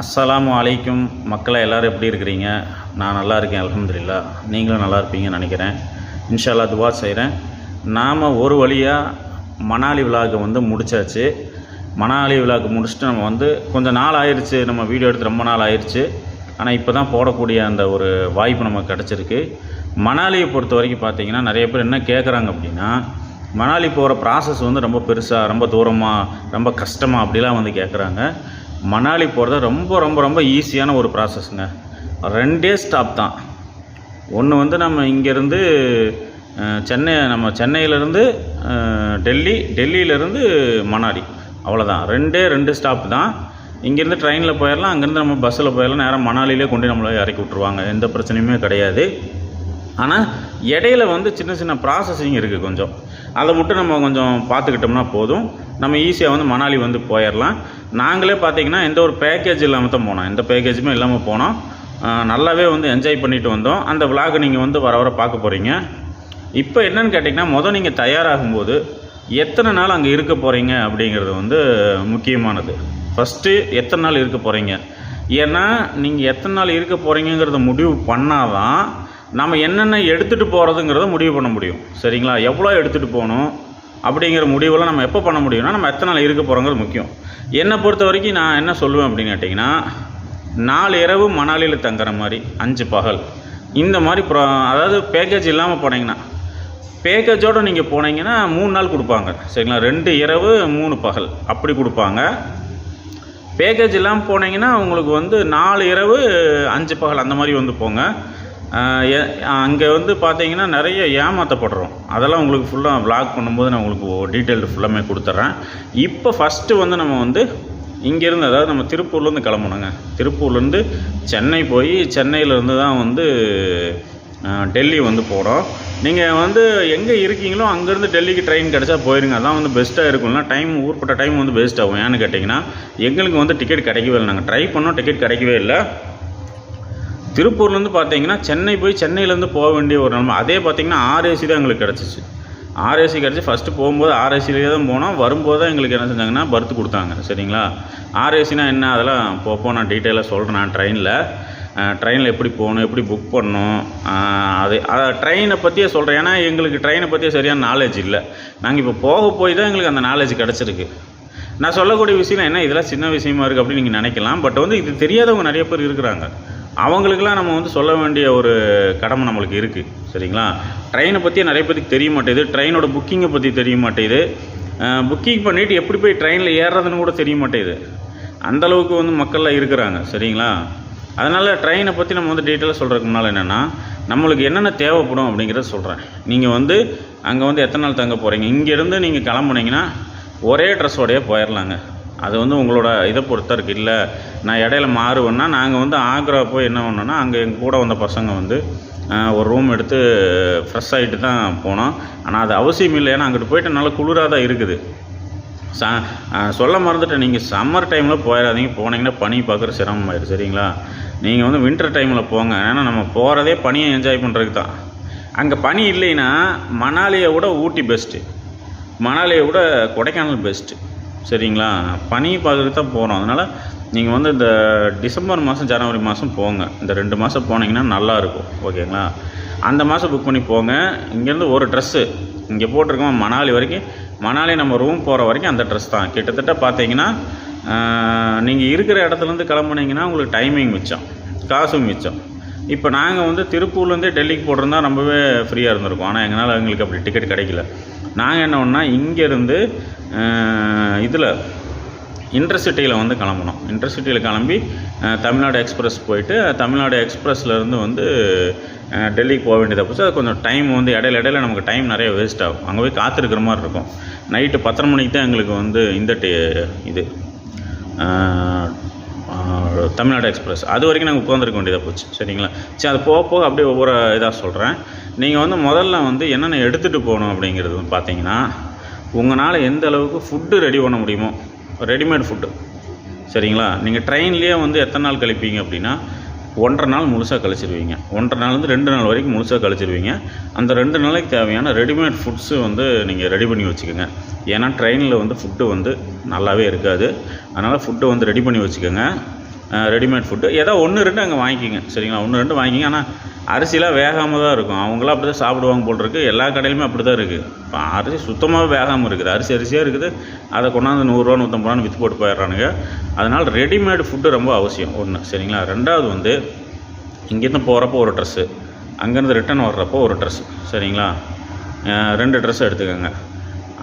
அஸ்ஸலாமு அலைக்கும். மக்களை எல்லோரும் எப்படி இருக்கிறீங்க? நான் நல்லா இருக்கேன் அலமதுல்லா நீங்களும் நல்லா இருப்பீங்கன்னு நினைக்கிறேன். இன்ஷா துவா செய்கிறேன் நாம் ஒரு வழியாக மணாலி விழாக்கு வந்து முடிச்சாச்சு. மணாலி விழாக்கு முடிச்சுட்டு நம்ம வந்து கொஞ்சம் நாள் ஆயிடுச்சு நம்ம வீடியோ எடுத்து ரொம்ப நாள் ஆயிடுச்சு ஆனால் இப்போ தான் போடக்கூடிய அந்த ஒரு வாய்ப்பு நமக்கு கிடச்சிருக்கு. மணாலியை பொறுத்த வரைக்கும் பார்த்தீங்கன்னா நிறைய பேர் என்ன கேட்குறாங்க அப்படின்னா மணாலி போகிற ப்ராசஸ் வந்து ரொம்ப பெருசாக ரொம்ப தூரமாக ரொம்ப கஷ்டமாக அப்படிலாம் வந்து கேட்குறாங்க மணாலி போகிறது ரொம்ப ரொம்ப ரொம்ப ஈஸியான ஒரு ப்ராசஸ்ங்க ரெண்டே ஸ்டாப் தான். ஒன்று வந்து நம்ம இங்கேருந்து சென்னை நம்ம சென்னையிலேருந்து டெல்லி டெல்லியிலேருந்து மணாலி. அவ்வளோதான் ரெண்டே ரெண்டு ஸ்டாப் தான். இங்கேருந்து ட்ரெயினில் போயிடலாம் அங்கேருந்து நம்ம பஸ்ஸில் போயிடலாம் நேராக மணாலிலே கொண்டு நம்மளை இறக்கி விட்ருவாங்க எந்த பிரச்சனையுமே கிடையாது. ஆனால் இடையில வந்து சின்ன சின்ன ப்ராசஸிங் இருக்குது கொஞ்சம். அதை மட்டும் நம்ம கொஞ்சம் பார்த்துக்கிட்டோம்னா போதும். நம்ம ஈஸியாக வந்து மணாலி வந்து போயிடலாம் நாங்களே பார்த்தீங்கன்னா எந்த ஒரு பேக்கேஜ் இல்லாமல் தான் போனோம். எந்த பேக்கேஜுமே இல்லாமல் போனோம். நல்லாவே வந்து என்ஜாய் பண்ணிட்டு வந்தோம். அந்த விலாகை நீங்கள் வந்து வர வர பார்க்க போகிறீங்க இப்போ என்னென்னு கேட்டிங்கன்னா மொதல் நீங்கள் தயாராகும்போது எத்தனை நாள் அங்கே இருக்க போகிறீங்க அப்படிங்கிறது வந்து முக்கியமானது. ஃபஸ்ட்டு எத்தனை நாள் இருக்க போகிறீங்க ஏன்னா நீங்கள் எத்தனை நாள் இருக்க போகிறீங்கிறத முடிவு பண்ணால் தான் நம்ம என்னென்ன எடுத்துகிட்டு போகிறதுங்கிறத முடிவு பண்ண முடியும். சரிங்களா? எவ்வளோ எடுத்துகிட்டு போகணும்? அப்படிங்கிற முடிவெல்லாம் நம்ம எப்போ பண்ண முடியும்னா நம்ம எத்தனை நாள் இருக்க போகிறோங்கிறது முக்கியம். என்னை பொறுத்த வரைக்கும் நான் என்ன சொல்லுவேன் அப்படின்னு கேட்டிங்கன்னா நாலு இரவு மணாலியில் தங்குற மாதிரி அஞ்சு பகல். இந்த மாதிரி ப்ரா அதாவது பேக்கேஜ் இல்லாமல் போனீங்கன்னா பேக்கேஜோடு நீங்கள் போனீங்கன்னா மூணு நாள் கொடுப்பாங்க. சரிங்களா? ரெண்டு இரவு மூணு பகல். அப்படி கொடுப்பாங்க. பேக்கேஜ் இல்லாமல் போனீங்கன்னா உங்களுக்கு வந்து நாலு இரவு அஞ்சு பகல் அந்த மாதிரி வந்து போங்க. அங்கே வந்து பார்த்தீங்கன்னா நிறைய ஏமாற்றப்படுறோம் அதெல்லாம் உங்களுக்கு ஃபுல்லாக ப்ளாக் பண்ணும்போது நான் உங்களுக்கு டீட்டெயில் ஃபுல்லாமே கொடுத்துட்றேன் இப்போ ஃபஸ்ட்டு வந்து நம்ம வந்து இங்கேருந்து அதாவது நம்ம திருப்பூர்லேருந்து கிளம்பணுங்க. திருப்பூர்லேருந்து சென்னை போய் சென்னையிலேருந்து தான் வந்து டெல்லி வந்து போகிறோம் நீங்கள் வந்து எங்கே இருக்கீங்களோ அங்கேருந்து டெல்லிக்கு ட்ரெயின் கிடச்சா போயிருங்க. அதான் வந்து பெஸ்ட்டாக இருக்கும்னா டைம் ஊர்பட்ட டைம் வந்து பெஸ்ட் ஆகும். ஏன்னு கேட்டிங்கன்னா எங்களுக்கு வந்து டிக்கெட் கிடைக்கவே இல்லை. நாங்கள் ட்ரை பண்ணோம் டிக்கெட் கிடைக்கவே இல்லை. திருப்பூர்லேருந்து பார்த்தீங்கன்னா சென்னை போய் சென்னையிலேருந்து போக வேண்டிய ஒரு நிலமை. அதே பார்த்தீங்கன்னா ஆர்ஏசி தான் எங்களுக்கு கிடச்சிச்சு. ஆர்ஏசி கிடச்சி ஃபஸ்ட்டு போகும்போது ஆர்ஏசிலேயே தான் போனோம். வரும்போது தான் எங்களுக்கு என்ன செஞ்சாங்கன்னா பர்த் கொடுத்தாங்க. சரிங்களா? ஆர்ஏசினா என்ன? அதெல்லாம் போப்போ நான் டீட்டெயிலாக சொல்கிறேன் நான் ட்ரெயினில் ட்ரெயினில் எப்படி போகணும் எப்படி புக் பண்ணணும் அது அதை ட்ரெயினை பற்றியே சொல்கிறேன் ஏன்னா எங்களுக்கு ட்ரெயினை பற்றியே சரியான நாலேஜ் இல்லை. நாங்கள் இப்போ போக போய் தான் எங்களுக்கு அந்த நாலேஜ் கிடச்சிருக்கு. நான் சொல்லக்கூடிய விஷயம் என்ன? இதெல்லாம் சின்ன விஷயமா இருக்குது அப்படின்னு நீங்கள் நினைக்கலாம். பட் வந்து இது தெரியாதவங்க நிறைய பேர் இருக்கிறாங்க. அவங்களுக்கெல்லாம் நம்ம வந்து சொல்ல வேண்டிய ஒரு கடமை நம்மளுக்கு இருக்குது சரிங்களா? ட்ரெயினை பற்றி நிறைய பேருக்கு தெரிய மாட்டேங்குது. ட்ரெயினோட புக்கிங்கை பற்றி தெரிய மாட்டேங்குது. புக்கிங் பண்ணிவிட்டு எப்படி போய் ட்ரெயினில் ஏறுறதுன்னு கூட தெரிய மாட்டேங்குது. அந்த அளவுக்கு வந்து மக்கள்லாம் இருக்கிறாங்க சரிங்களா? அதனால் ட்ரெயினை பற்றி நம்ம வந்து டீட்டெயிலாக சொல்கிறதுக்கு முன்னால் என்னென்னா நம்மளுக்கு என்னென்ன தேவைப்படும் அப்படிங்கிறத சொல்கிறேன் நீங்கள் வந்து அங்கே வந்து எத்தனை நாள் தங்க போகிறீங்க இங்கேருந்து நீங்கள் கிளம்புனீங்கன்னா ஒரே ட்ரெஸ்ஸோடையே போயிடலாங்க அது வந்து உங்களோட இதை பொறுத்த இருக்குது இல்லை நான் இடையில மாறுவேன்னா நாங்கள் வந்து ஆக்ரா போய் என்ன பண்ணோன்னா அங்கே எங்கள் கூட வந்த பசங்க வந்து ஒரு ரூம் எடுத்து ஃப்ரெஷ் ஆகிட்டு தான் போனோம். ஆனால் அது அவசியம் இல்லை. ஏன்னா அங்கிட்டு போயிட்டு நல்லா குளிராக தான் இருக்குது. ச சொல்ல மறந்துட்டேன். நீங்கள் சம்மர் டைமில் போயிடாதீங்க. போனீங்கன்னா பனி பார்க்குற சிரமமாயிடும் சரிங்களா? நீங்கள் வந்து வின்டர் டைமில் போங்க. ஏன்னா நம்ம போகிறதே பனியை என்ஜாய் பண்ணுறதுக்கு தான். அங்கே பனி இல்லைன்னா மணாலியை விட ஊட்டி பெஸ்ட்டு மணாலியை விட கொடைக்கானல் பெஸ்ட்டு சரிங்களா? பனி பார்க்குறதுக்கு தான் போகிறோம் அதனால் நீங்கள் வந்து இந்த டிசம்பர் மாதம் ஜனவரி மாதம் போங்க. இந்த ரெண்டு மாதம் போனீங்கன்னா நல்லாயிருக்கும். ஓகேங்களா? அந்த மாதம் புக் பண்ணி போங்க. இங்கேருந்து ஒரு ட்ரெஸ்ஸு இங்கே போட்டிருக்கோம் மணாலி வரைக்கும் மணாலி நம்ம ரூம் போகிற வரைக்கும் அந்த ட்ரெஸ் தான். கிட்டத்தட்ட பார்த்தீங்கன்னா நீங்கள் இருக்கிற இடத்துலேருந்து கிளம்புனீங்கன்னா உங்களுக்கு டைமிங் மிச்சம் காசும் மிச்சம். இப்போ நாங்கள் வந்து திருப்பூர்லேருந்தே டெல்லிக்கு போட்டிருந்தா ரொம்பவே ஃப்ரீயாக இருந்திருக்கும். ஆனால் எங்களால் எங்களுக்கு அப்படி டிக்கெட் கிடைக்கல. நாங்கள் என்ன பண்ணால் இங்கேருந்து இதில் இன்டர்சிட்டியில் வந்து கிளம்பணும். இன்டர்சிட்டியில் கிளம்பி தமிழ்நாடு எக்ஸ்பிரஸ் போயிட்டு தமிழ்நாடு எக்ஸ்பிரஸ்லேருந்து வந்து டெல்லிக்கு போக வேண்டியதாக போச்சு. அது கொஞ்சம் டைம் வந்து இடையில இடையில நமக்கு டைம் நிறைய வேஸ்ட் ஆகும். அங்கே போய் காத்திருக்கிற மாதிரி இருக்கும். நைட்டு பத்தரை மணிக்கு தான் எங்களுக்கு வந்து இந்த டே இது தமிழ்நாடு எக்ஸ்பிரஸ் அது வரைக்கும் நாங்கள் உட்காந்துருக்க வேண்டியதாக போச்சு. சரிங்களா? சரி அது போக போக அப்படியே ஒவ்வொரு இதாக சொல்கிறேன் நீங்கள் வந்து முதல்ல வந்து என்னென்ன எடுத்துகிட்டு போகணும் அப்படிங்கிறது பார்த்தீங்கன்னா உங்களால் எந்த அளவுக்கு ஃபுட்டு ரெடி பண்ண முடியுமோ ரெடிமேட் ஃபுட்டு. சரிங்களா? நீங்கள் ட்ரெயின்லேயே வந்து எத்தனை நாள் கழிப்பீங்க அப்படின்னா ஒன்றரை நாள் முழுசாக கழிச்சிருவீங்க. ஒன்றரை நாள்லேருந்து ரெண்டு நாள் வரைக்கும் முழுசாக கழிச்சிருவீங்க. அந்த ரெண்டு நாளைக்கு தேவையான ரெடிமேட் ஃபுட்ஸு வந்து நீங்கள் ரெடி பண்ணி வச்சுக்கோங்க. ஏன்னா ட்ரெயினில் வந்து ஃபுட்டு வந்து நல்லாவே இருக்காது. அதனால் ஃபுட்டு வந்து ரெடி பண்ணி வச்சுக்கோங்க. ரெடிமேட் ஃபுட்டு ஏதோ ஒன்று ரெண்டு அங்கே வாங்கிக்கிங்க. சரிங்களா? ஒன்று ரெண்டு வாங்கிக்கிங்க. ஆனால் அரிசிலாம் வேகாமல் தான் இருக்கும். அவங்களாம் அப்படி தான் சாப்பிடுவாங்க போல் இருக்குது எல்லா கடையிலுமே அப்படி தான் இருக்குது இப்போ அரிசி சுத்தமாக வேகாமல் இருக்குது. அரிசி அரிசியாக இருக்குது. அதை கொண்டாந்து நூறுரூவா நூற்றம்பது ரூபான்னு விற்று போட்டு போயிடுறானுங்க. அதனால் ரெடிமேட் ஃபுட்டு ரொம்ப அவசியம். ஒன்று சரிங்களா? ரெண்டாவது வந்து இங்கேருந்து போகிறப்போ ஒரு ட்ரெஸ்ஸு அங்கேருந்து ரிட்டன் வர்றப்போ ஒரு ட்ரெஸ் சரிங்களா? ரெண்டு ட்ரெஸ் எடுத்துக்கோங்க.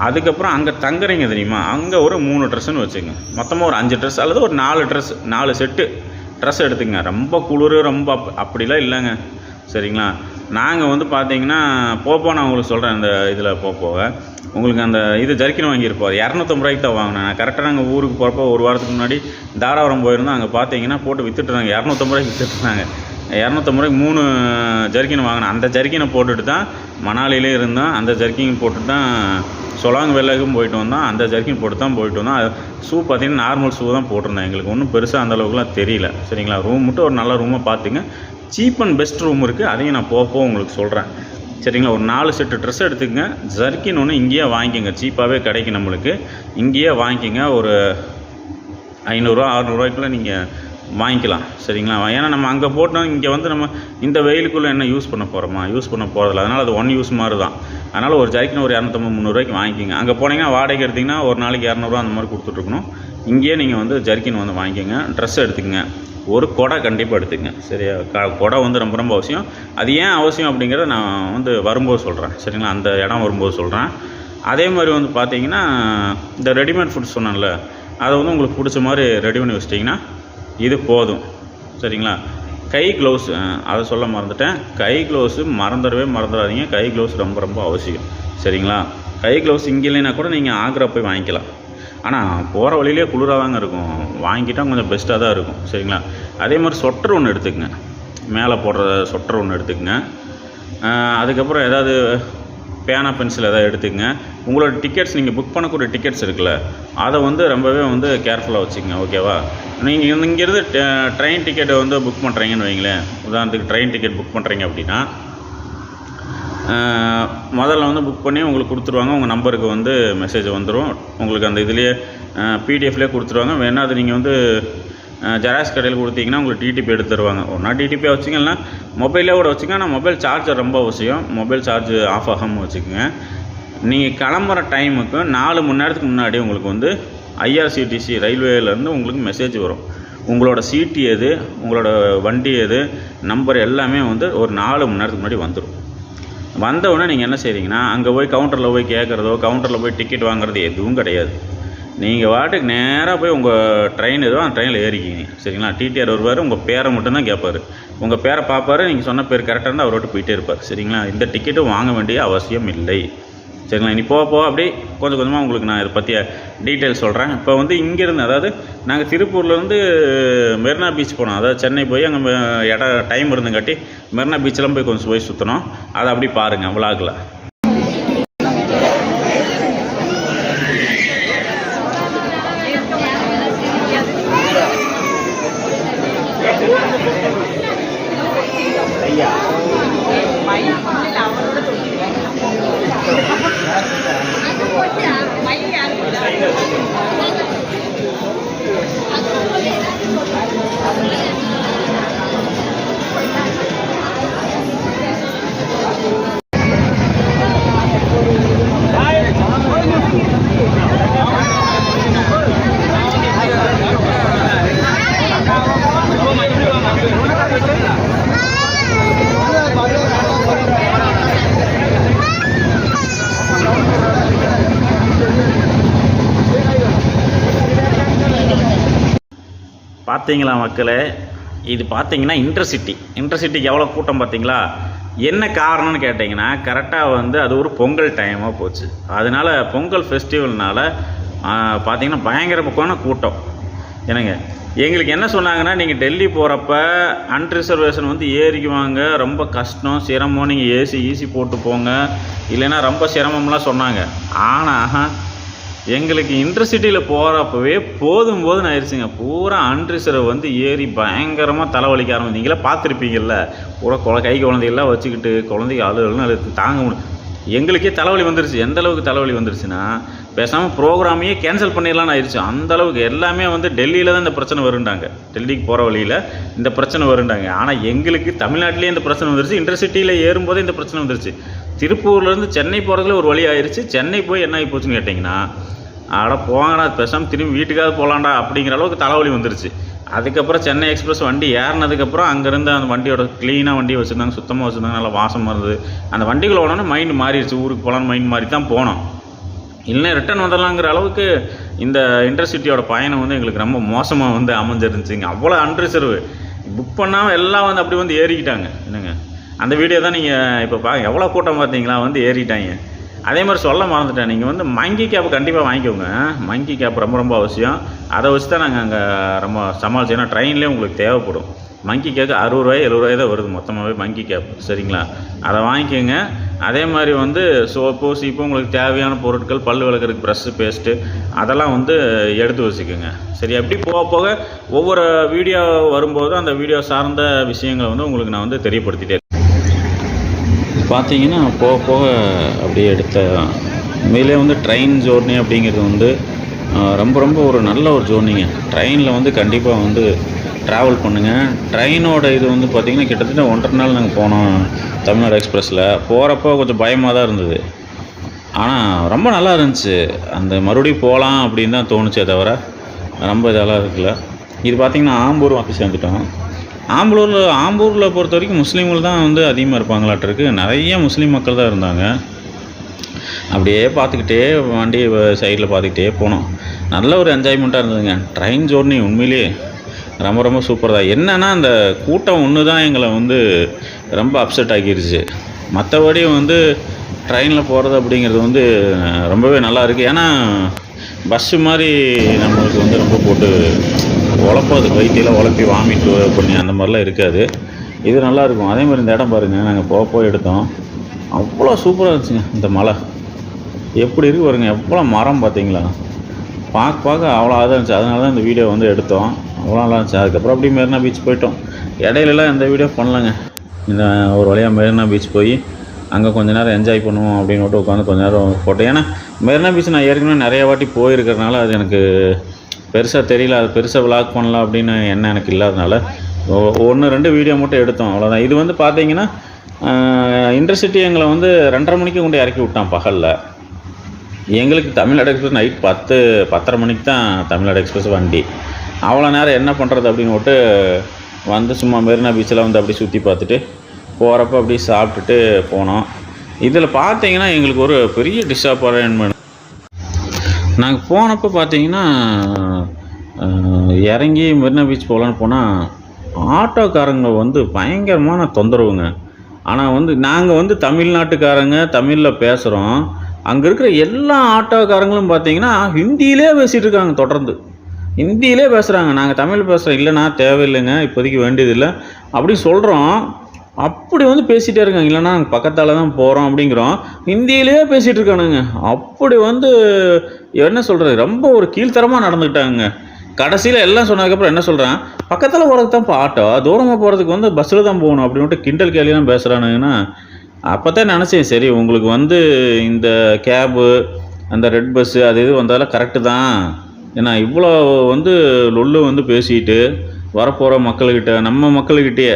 அதுக்கப்புறம் அங்கே தங்குறீங்க தெரியுமா? அங்கே ஒரு மூணு ட்ரெஸ்ஸுன்னு வச்சுக்கோங்க மொத்தமாக ஒரு அஞ்சு ட்ரெஸ் அல்லது ஒரு நாலு ட்ரெஸ் நாலு செட்டு ட்ரெஸ் எடுத்துங்க ரொம்ப குளிர் ரொம்ப அப் அப்படிலாம் இல்லைங்க. சரிங்களா? நாங்கள் வந்து பார்த்தீங்கன்னா போப்போ நான் உங்களுக்கு சொல்கிறேன் அந்த இதில் போக உங்களுக்கு அந்த இது ஜர்க்கின் வாங்கியிருப்போம். இரநூத்தம்பது ரூபாய்க்கு தான் வாங்கினேன். நான் கரெக்டாக நாங்கள் ஊருக்கு போகிறப்போ ஒரு வாரத்துக்கு முன்னாடி தாராபுரம் போயிருந்தோம். அங்கே பார்த்தீங்கன்னா போட்டு வித்துட்டுறாங்க இரநூத்தம்பது ரூபாய்க்கு விற்றுட்டுருந்தாங்க இரநூத்தம்பது ரூபாய்க்கு மூணு ஜர்க்கின் வாங்கினேன். அந்த ஜர்க்கினை போட்டுட்டு தான் மணாலியிலே இருந்தோம். அந்த ஜர்க்கின் போட்டுட்டு தான் சொலாங் வெள்ளைக்கும் போயிட்டு வந்தோம் அந்த ஜர்க்கின் போட்டு தான் போயிட்டு வந்தோம் அது ஷூ பார்த்தீங்கன்னா நார்மல் ஷூ தான் போட்டிருந்தேன் எங்களுக்கு. ஒன்றும் பெருசாக அந்தளவுக்குலாம் தெரியல. சரிங்களா? ரூம் மட்டும் ஒரு நல்ல ரூமாக பார்த்துங்க சீப் அண்ட் பெஸ்ட் ரூம் இருக்குது அதையும் நான் போக போக உங்களுக்கு சொல்கிறேன் சரிங்களா? ஒரு நாலு செட்டு ட்ரெஸ் எடுத்துக்கங்க. ஜர்க்கின் ஒன்று இங்கேயே வாங்கிக்கோங்க. சீப்பாகவே கிடைக்கும் நம்மளுக்கு. இங்கேயே வாங்கிக்கோங்க. ஒரு ஐநூறுரூவா அறநூறுவாய்க்குள்ளே நீங்கள் வாங்கிக்கலாம். சரிங்களா? ஏன்னா நம்ம அங்கே போட்டோம் இங்கே வந்து நம்ம இந்த வெயிலுக்குள்ளே என்ன யூஸ் பண்ண போகிறோமா யூஸ் பண்ண போகிறதில்ல அதனால் அது ஒன் யூஸ் மாதிரி தான் அதனால் ஒரு ஜர்க்கின் ஒரு இரநூத்தம்பது முந்நூறுரூவாய்க்கு வாங்கிக்கோங்க. அங்கே போனீங்கன்னா வாடகை எடுத்திங்கன்னா ஒரு நாளைக்கு இரநூறுவா அந்த மாதிரி கொடுத்துட்ருக்கணும் இங்கேயே நீங்கள் வந்து ஜர்க்கின் வந்து வாங்கிக்கோங்க. ட்ரெஸ் எடுத்துக்கங்க. ஒரு கொடை கண்டிப்பாக எடுத்துக்கங்க. சரியா? க கொடை வந்து ரொம்ப ரொம்ப அவசியம். அது ஏன் அவசியம் அப்படிங்கிறத நான் வந்து வரும்போது சொல்கிறேன் சரிங்களா? அந்த இடம் வரும்போது சொல்கிறேன் அதே மாதிரி வந்து பார்த்தீங்கன்னா இந்த ரெடிமேட் ஃபுட் சொன்னேன்ல அதை வந்து உங்களுக்கு பிடிச்ச மாதிரி ரெடி பண்ணி வச்சிட்டிங்கன்னா இது போதும். சரிங்களா? கை க்ளவுஸ் அதை சொல்ல மறந்துட்டேன். கை க்ளவுஸு மறந்துடவே மறந்துடாதீங்க. கை க்ளவுஸ் ரொம்ப ரொம்ப அவசியம். சரிங்களா? கை க்ளவுஸ் இங்கே இல்லைன்னா கூட நீங்கள் ஆக்ரா போய் வாங்கிக்கலாம். ஆனால் போகிற வழியிலே குளிராக இருக்கும். வாங்கிட்டால் கொஞ்சம் பெஸ்ட்டாக தான் இருக்கும். சரிங்களா? அதே மாதிரி சொட்டர் ஒன்று எடுத்துக்கங்க. மேலே போடுற சொட்டர் ஒன்று எடுத்துக்கங்க. அதுக்கப்புறம் ஏதாவது பேனா பென்சில் எதாவது எடுத்துக்கங்க. உங்களோட டிக்கெட்ஸ் நீங்கள் புக் பண்ணக்கூடிய டிக்கெட்ஸ் இருக்குல்ல அதை வந்து ரொம்பவே வந்து கேர்ஃபுல்லாக வச்சுக்கங்க. ஓகேவா நீங்கள் இங்கேருந்து ட்ரெயின் டிக்கெட்டை வந்து புக் பண்ணுறீங்கன்னு வைங்களேன். உதாரணத்துக்கு ட்ரெயின் டிக்கெட் புக் பண்ணுறீங்க அப்படின்னா முதல்ல வந்து புக் பண்ணி உங்களுக்கு கொடுத்துருவாங்க. உங்கள் நம்பருக்கு வந்து மெசேஜ் வந்துடும் உங்களுக்கு அந்த இதுலேயே பிடிஎஃப்லேயே கொடுத்துருவாங்க. வேணால் அது நீங்கள் வந்து ஜெராக்ஸ் கடையில் கொடுத்தீங்கன்னா உங்களுக்கு டிடிபி எடுத்து தருவாங்க ஒன்றா டிடிபியாக வச்சுங்க இல்லைனா மொபைலே கூட வச்சுங்க ஆனால் மொபைல் சார்ஜர் ரொம்ப அவசியம். மொபைல் சார்ஜ் ஆஃப் ஆகாமல் வச்சுக்கோங்க. நீங்கள் கிளம்புற டைமுக்கு நாலு மணி நேரத்துக்கு முன்னாடி உங்களுக்கு வந்து ஐஆர்சிடிசி ரயில்வேலேருந்து உங்களுக்கு மெசேஜ் வரும். உங்களோட சீட்டு எது உங்களோட வண்டி எது நம்பர் எல்லாமே வந்து ஒரு நாலு மணி நேரத்துக்கு முன்னாடி வந்துடும் வந்தவுடனே நீங்கள் என்ன செய்கிறீங்கன்னா அங்கே போய் கவுண்டரில் போய் கேட்குறதோ கவுண்டரில் போய் டிக்கெட் வாங்குறது எதுவும் கிடையாது. நீங்கள் வாட்டுக்கு நேராக போய் உங்கள் ட்ரெயின் எதுவோ அந்த ட்ரெயினில் ஏறிக்கிங்க. சரிங்களா? டிடிஆர் வருவார் உங்கள் பேரை மட்டும்தான் கேட்பார் உங்கள் பேரை பார்ப்பார் நீங்கள் சொன்ன பேர் கரெக்டாக இருந்தால் அவரோட்டு போயிட்டே இருப்பார். சரிங்களா? இந்த டிக்கெட்டும் வாங்க வேண்டிய அவசியம் இல்லை. சரிங்களா? இனி போக போக அப்படி கொஞ்சம் கொஞ்சமாக உங்களுக்கு நான் இதை பற்றிய டீட்டெயில் சொல்கிறேன் இப்போ வந்து இங்கேருந்து அதாவது நாங்கள் திருப்பூர்லேருந்து மெரினா பீச் போனோம். அதாவது சென்னை போய் அங்கே இடம் டைம் இருந்துங்காட்டி மெரினா பீச்செலாம் போய் கொஞ்சம் போய் சுற்றினோம் அதை அப்படி பாருங்கள் விளாகில் பார்த்தீங்களா மக்களே? இது பார்த்தீங்கன்னா இன்டர்சிட்டி இன்டர்சிட்டிக்கு எவ்வளோ கூட்டம் பார்த்தீங்களா? என்ன காரணம்னு கேட்டிங்கன்னா கரெக்டாக வந்து அது ஒரு பொங்கல் டைமாக போச்சு. அதனால பொங்கல் ஃபெஸ்டிவல்னால் பார்த்தீங்கன்னா பயங்கரமான கூட்டம். என்னங்க? எங்களுக்கு என்ன சொன்னாங்கன்னா நீங்கள் டெல்லி போகிறப்ப அன்ரிசர்வேஷன் வந்து ஏறிக்குவாங்க. ரொம்ப கஷ்டம் சிரமம். நீங்கள் ஏசி ஈசி போட்டு போங்க. இல்லைன்னா ரொம்ப சிரமம்லாம் சொன்னாங்க. ஆனால் எங்களுக்கு இன்டர்சிட்டியில் போகிறப்பவே போதும் போதும் ஆயிடுச்சுங்க பூரா அன்ரிசர்வ் வந்து ஏறி பயங்கரமாக தலைவலிக்க ஆரம்பிச்சு. நீங்களே பார்த்துருப்பீங்கள்ல பூரா குழ கை குழந்தைகள்லாம் வச்சுக்கிட்டு குழந்தைக்கு அழுகல்னு அழுது தாங்க முடியும் எங்களுக்கே தலைவலி வந்துருச்சு. எந்த அளவுக்கு தலைவலி வந்துருச்சுன்னா பேசாமல் ப்ரோக்ராமையே கேன்சல் பண்ணிடலாம்னு ஆயிடுச்சு அந்த அளவுக்கு எல்லாமே வந்து டெல்லியில் தான் இந்த பிரச்சனை வருண்டாங்க டெல்லிக்கு போகிற வழியில் இந்த பிரச்சனை வருண்டாங்க ஆனால் எங்களுக்கு தமிழ்நாட்டிலே இந்த பிரச்சனை வந்துருச்சு. இன்டர்சிட்டியில் ஏறும்போதே இந்த பிரச்சனை வந்துருச்சு. திருப்பூர்லேருந்து சென்னை போகிறதுல ஒரு வழி ஆயிடுச்சு சென்னை போய் என்ன ஆகி போச்சுன்னு கேட்டிங்கன்னா அட போங்கடா பேசாமல் திரும்பி வீட்டுக்காவது போகலாம்டா அப்படிங்கிற அளவுக்கு தலைவலி வந்துருச்சு. அதுக்கப்புறம் சென்னை எக்ஸ்பிரஸ் வண்டி ஏறினதுக்கப்புறம் அங்கேருந்து அந்த வண்டியோட க்ளீனாக வண்டி வச்சுருந்தாங்க சுத்தமாக வச்சுருந்தாங்க நல்லா வாசமாக இருந்தது. அந்த வண்டிக்குள்ள ஓடனே மைண்டு மாறிடுச்சு ஊருக்கு போகலான்னு மைண்ட் மாறி தான் போனோம். இல்லைன்னா ரிட்டன் வந்துடலாங்கிற அளவுக்கு இந்த இன்டர்சிட்டியோட பயணம் வந்து எங்களுக்கு ரொம்ப மோசமாக வந்து அமைஞ்சிருந்துச்சுங்க அவ்வளோ அன்ரிசர்வு புக் பண்ணாமல் எல்லாம் வந்து அப்படி வந்து ஏறிக்கிட்டாங்க. என்னங்க? அந்த வீடியோ தான் நீங்கள் இப்போ பா எவ்வளோ கூட்டம் பார்த்தீங்களா? வந்து ஏறிட்டாங்க. அதே மாதிரி சொல்ல மறந்துட்டேன். நீங்கள் வந்து மங்கி கேப் கண்டிப்பாக வாங்கிக்கோங்க. மங்கி கேப் ரொம்ப ரொம்ப அவசியம். அதை வச்சு தான் நாங்கள் அங்கே ரொம்ப சமாளிச்சோம். ஏன்னா ட்ரெயின்லேயே உங்களுக்கு தேவைப்படும். மங்கி கேக்கு அறுபது ரூபாய் எழுபது ரூபாய் தான் வருது. மொத்தமாகவே மங்கி கேப் சரிங்களா? அதை வாங்கிக்கோங்க. அதே மாதிரி வந்து சோப்பு சீப்பு உங்களுக்கு தேவையான பொருட்கள் பல் விளக்குறதுக்கு ப்ரெஷ்ஷு பேஸ்ட்டு அதெல்லாம் வந்து எடுத்து வச்சுக்கோங்க. சரி எப்படி போக போக ஒவ்வொரு வீடியோ வரும்போதும் அந்த வீடியோ சார்ந்த விஷயங்களை வந்து உங்களுக்கு நான் வந்து தெரியப்படுத்திட்டே பார்த்தீங்கன்னா போக போக அப்படியே எடுத்த உண்மையிலே வந்து ட்ரெயின் ஜோர்னி அப்படிங்கிறது வந்து ரொம்ப ரொம்ப ஒரு நல்ல ஒரு ஜோர்னிங்க ட்ரெயினில் வந்து கண்டிப்பாக வந்து ட்ராவல் பண்ணுங்கள் ட்ரெயினோட இது வந்து பார்த்திங்கன்னா கிட்டத்தட்ட ஒன்றரை நாள் நாங்கள் போனோம் தமிழ்நாடு எக்ஸ்பிரஸில் போகிறப்போ கொஞ்சம் பயமாக தான் இருந்தது. ஆனால் ரொம்ப நல்லா இருந்துச்சு. அந்த மறுபடியும் போகலாம் அப்படின்னு தான் தோணுச்சே தவிர ரொம்ப இதெல்லாம் இருக்குல்ல. இது பார்த்திங்கன்னா ஆம்பூர் ஆஃபீஸ் வந்துட்டோம். ஆம்பூரில் ஆம்பூரில் பொறுத்த வரைக்கும் முஸ்லீம்கள் தான் வந்து அதிகமாக இருப்பாங்களாட்டிருக்கு. நிறைய முஸ்லீம் மக்கள் தான் இருந்தாங்க. அப்படியே பார்த்துக்கிட்டே வண்டி சைடில் பார்த்துக்கிட்டே போனோம். நல்ல ஒரு என்ஜாய்மெண்ட்டாக இருந்ததுங்க. ட்ரெயின் ஜோர்னி உண்மையிலேயே ரொம்ப ரொம்ப சூப்பர் தான். என்னென்னா அந்த கூட்டம் ஒன்று தான் எங்களை வந்து ரொம்ப அப்செட் ஆக்கிருச்சு. மற்றபடி வந்து ட்ரெயினில் போகிறது அப்படிங்கிறது வந்து ரொம்பவே நல்லா இருக்குது ஏன்னா பஸ்ஸு மாதிரி நம்மளுக்கு வந்து ரொம்ப போட்டு உழப்பாது வயிற்றில் உழப்பி வாமிட் பண்ணி அந்த மாதிரிலாம் இருக்காது. இது நல்லா இருக்கும் அதே மாதிரி இந்த இடம் பாருங்கள் நாங்கள் போக போய் எடுத்தோம். அவ்வளோ சூப்பராக இருந்துச்சுங்க இந்த மலை. எப்படி இருக்கு பாருங்க எவ்வளோ மரம் பார்த்தீங்களா? பார்க்க பார்க்க அவ்வளோ அதாக இருந்துச்சு. அதனால தான் இந்த வீடியோ வந்து எடுத்தோம். அவ்வளோ நல்லா இருந்துச்சு. அதுக்கப்புறம் அப்படியே மெரினா பீச் போயிட்டோம். இடையிலலாம் இந்த வீடியோ பண்ணலங்க. இந்த ஒரு வழியாக மெரினா பீச் போய் அங்கே கொஞ்ச நேரம் என்ஜாய் பண்ணுவோம் அப்படின்னு விட்டு உட்காந்து கொஞ்ச நேரம் போட்டோம். ஏன்னா மெரினா பீச் நான் ஏற்கனவே நிறைய வாட்டி போயிருக்கிறதுனால அது எனக்கு பெருசாக தெரியல அது பெருசாக விளாக் பண்ணலாம் அப்படின்னு எண்ணம் எனக்கு இல்லாதனால. ஒன்று ரெண்டு வீடியோ மட்டும் எடுத்தோம் அவ்வளோதான் இது வந்து பார்த்தீங்கன்னா இன்டர்சிட்டி எங்களை வந்து ரெண்டரை மணிக்கு கொண்டு இறக்கி விட்டான் பகலில். எங்களுக்கு தமிழ்நாடு எக்ஸ்பிரஸ் நைட் பத்து பத்தரை மணிக்கு தான் தமிழ்நாடு எக்ஸ்பிரஸ் வண்டி. அவ்வளோ நேரம் என்ன பண்ணுறது அப்படின்னு விட்டு வந்து சும்மா மெரினா பீச்சில் வந்து அப்படி சுற்றி பார்த்துட்டு போகிறப்ப அப்படி சாப்பிட்டுட்டு போனோம். இதில் பார்த்தீங்கன்னா எங்களுக்கு ஒரு பெரிய டிஸப்பாயின்மெண்ட் நாங்கள் போனப்போ பார்த்தீங்கன்னா இறங்கி மெரினா பீச் போகலான்னு போனால் ஆட்டோக்காரங்க வந்து பயங்கரமான தொந்தரவுங்க. ஆனால் வந்து நாங்கள் வந்து தமிழ்நாட்டுக்காரங்க தமிழில் பேசுகிறோம் அங்கே இருக்கிற எல்லா ஆட்டோக்காரங்களும் பார்த்தீங்கன்னா ஹிந்தியிலே பேசிகிட்டு இருக்காங்க தொடர்ந்து. ஹிந்தியிலே பேசுகிறாங்க நாங்கள் தமிழ் பேசுகிறோம் இல்லைண்ணா தேவையில்லைங்க. இப்போதைக்கு வேண்டியதில்லை. அப்படி சொல்கிறோம் அப்படி வந்து பேசிகிட்டே இருக்காங்க. இல்லைன்னா நாங்கள் பக்கத்தால் தான் போகிறோம் அப்படிங்கிறோம். ஹிந்தியிலே பேசிகிட்டு இருக்கானுங்க. அப்படி வந்து என்ன சொல்கிறது ரொம்ப ஒரு கீழ்த்தரமாக நடந்துக்கிட்டாங்க. கடைசியில் எல்லாம் சொன்னதுக்கப்புறம் என்ன சொல்கிறேன் பக்கத்தில் போகிறதுக்கு தான் ஆட்டோ. தூரமாக போகிறதுக்கு வந்து பஸ்ஸில் தான் போகணும் அப்படின்ட்டு கிண்டல் கேள்விலாம் பேசுகிறானுங்கன்னா அப்போ தான் நினச்சேன் சரி உங்களுக்கு வந்து இந்த கேபு அந்த ரெட் பஸ்ஸு அது இது வந்தாலும் கரெக்டு தான். ஏன்னா இவ்வளோ வந்து லொல்லு வந்து பேசிட்டு வரப்போகிற மக்கள்கிட்ட நம்ம மக்கள்கிட்டயே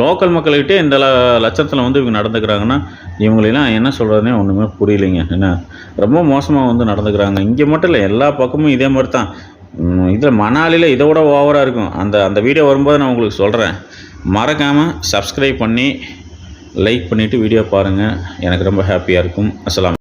லோக்கல் மக்கள்கிட்டே இந்த லட்சத்தில் வந்து இவங்க நடந்துக்கிறாங்கன்னா இவங்களெல்லாம் என்ன சொல்கிறதுனே ஒன்றுமே புரியலைங்க. என்ன? ரொம்ப மோசமாக வந்து நடந்துக்கிறாங்க. இங்கே மட்டும் இல்லை எல்லா பக்கமும் இதே மாதிரி தான். இதில் மணாலியில் இதை விட ஓவராக இருக்கும். அந்த அந்த வீடியோ வரும்போது நான் உங்களுக்கு சொல்கிறேன் மறக்காமல் சப்ஸ்கிரைப் பண்ணி லைக் பண்ணிவிட்டு வீடியோ பாருங்கள் எனக்கு ரொம்ப ஹாப்பியாக இருக்கும். அஸ்ஸலாம்